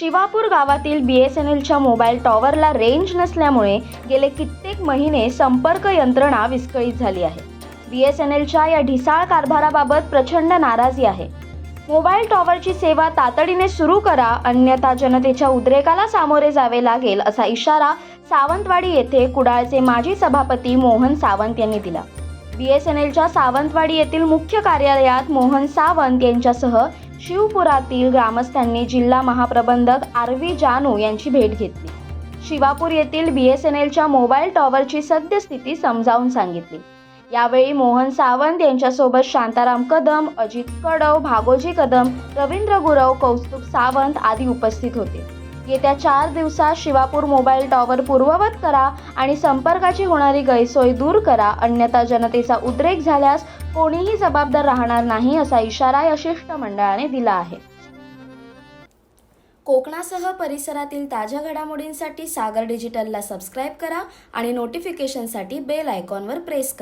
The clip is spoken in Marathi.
शिवापूर गावातील बी एस एन एलच्या मोबाईल टॉवरला रेंज नसल्यामुळे गेले कित्येक महिने संपर्क यंत्रणा विस्कळीत झाली आहे. बी एस एन एलच्या या ढिसाळ कारभाराबाबत प्रचंड नाराजी आहे. मोबाईल टॉवरची सेवा तातडीने सुरू करा अन्यथा जनतेच्या उद्रेकाला सामोरे जावे लागेल असा इशारा सावंतवाडी येथे कुडाळचे माजी सभापती मोहन सावंत यांनी दिला. बी एस एन एलच्या सावंतवाडी येथील मुख्य कार्यालयात मोहन सावंत यांच्यासह शिवपुरातील ग्रामस्थांनी जिल्हा महाप्रबंधक आर व्ही जानू यांची भेट घेतली. शिवापूर येथील बी एस एन एलच्या मोबाईल टॉवरची सद्यस्थिती समजावून सांगितली. यावेळी मोहन सावंत यांच्यासोबत शांताराम कदम अजित कडव भागोजी कदम रवींद्र गुरव कौस्तुभ सावंत आदी उपस्थित होते. येत्या चार दिवसात शिवापूर मोबाईल टॉवर पूर्ववत करा आणि संपर्काची होणारी गैरसोय दूर करा. अन्यथा जनतेचा उद्रेक झाल्यास कोणीही जबाबदार राहणार नाही असा इशारा या शिष्टमंडळाने दिला आहे. कोकणासह परिसरातील ताज्या घडामोडींसाठी सागर डिजिटलला सबस्क्राईब करा आणि नोटिफिकेशनसाठी बेल आयकॉनवर प्रेस करा.